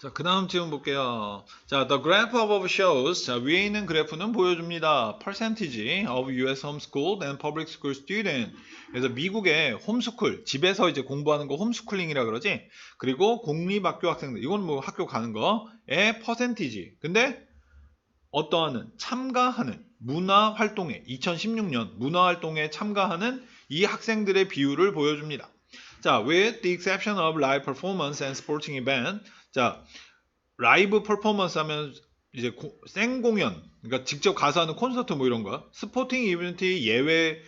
자, 그 다음 질문 볼게요. 자, the graph above shows. 자, 위에 있는 그래프는 보여줍니다. percentage of US homeschooled and public school student. 그래서 미국의 홈스쿨, 집에서 이제 공부하는 거 홈스쿨링이라 그러지. 그리고 공립학교 학생들, 이건 뭐 학교 가는 거의 percentage. 근데 어떠하는 참가하는 문화 활동에 2016년 문화 활동에 참가하는 이 학생들의 비율을 보여줍니다. 자, with the exception of live performance and sporting event. 자, 라이브 퍼포먼스 하면 이제 고- 생 공연, 그러니까 직접 가서 하는 콘서트 뭐 이런 거, 스포팅 이벤트 예외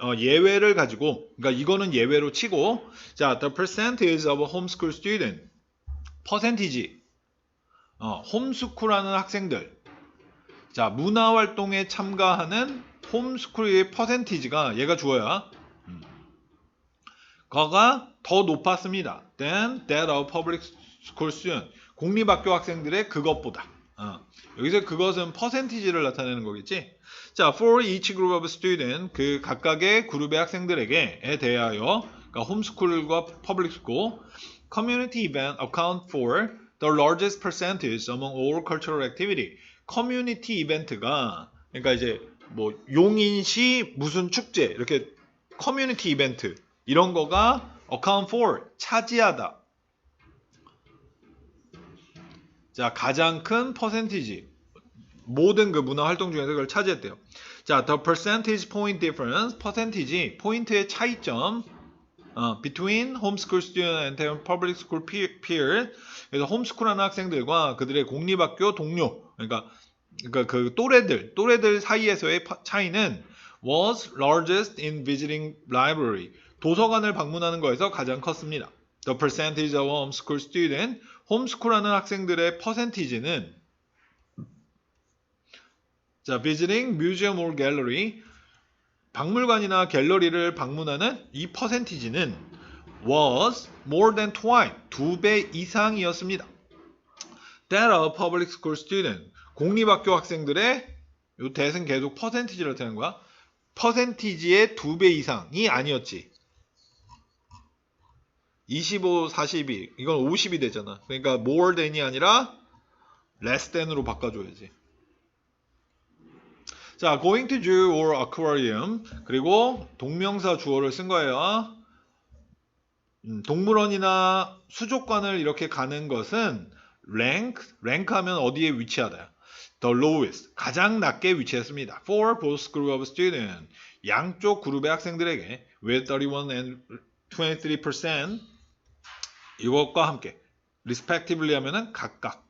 어, 예외를 가지고, 그러니까 이거는 예외로 치고, 자, the percentage of homeschool student, 퍼센티지, 어, 홈스쿨하는 학생들, 자, 문화 활동에 참가하는 홈스쿨의 퍼센티지가 얘가 주어야 음. 거가 더 높았습니다. than that of public school student. 공립학교 학생들의 그것보다. 어. 여기서 그것은 퍼센티지를 나타내는 거겠지. 자, for each group of student 그 각각의 그룹의 학생들에게에 대하여 그러니까 홈스쿨과 퍼블릭 스쿨 community event account for the largest percentage among all cultural activity. 커뮤니티 이벤트가 그러니까 이제 뭐 용인시 무슨 축제 이렇게 커뮤니티 이벤트 이런 거가 account for 차지하다. 자, 가장 큰 퍼센티지 모든 그 문화 활동 중에서 그걸 차지했대요. 자, the percentage point difference, 퍼센티지 포인트의 차이점 어, between homeschool student and public school peer. 그래서 홈스쿨하는 학생들과 그들의 공립학교 동료, 그러니까, 그러니까 그 또래들, 또래들 사이에서의 파- 차이는 was largest in visiting library. 도서관을 방문하는 거에서 가장 컸습니다. The percentage of homeschool student, 홈스쿨하는 학생들의 퍼센티지는 자, visiting museum or gallery, 박물관이나 갤러리를 방문하는 이 퍼센티지는 was more than twice, 두 배 이상이었습니다. That of public school student, 공립학교 학생들의 요 대은 계속 퍼센티지를 되는 거야. 퍼센티지의 두 배 이상이 아니었지. 25, 42, 이건 50이 되잖아. 그러니까 more than이 아니라 less than으로 바꿔줘야지. 자, going to zoo or aquarium. 그리고 동명사 주어를 쓴 거예요. 음, 동물원이나 수족관을 이렇게 가는 것은 rank, rank 하면 어디에 위치하다. The lowest, 가장 낮게 위치했습니다. For both group of students, 양쪽 그룹의 학생들에게 with 31 and 23% 이것과 함께 respectively 하면은 각각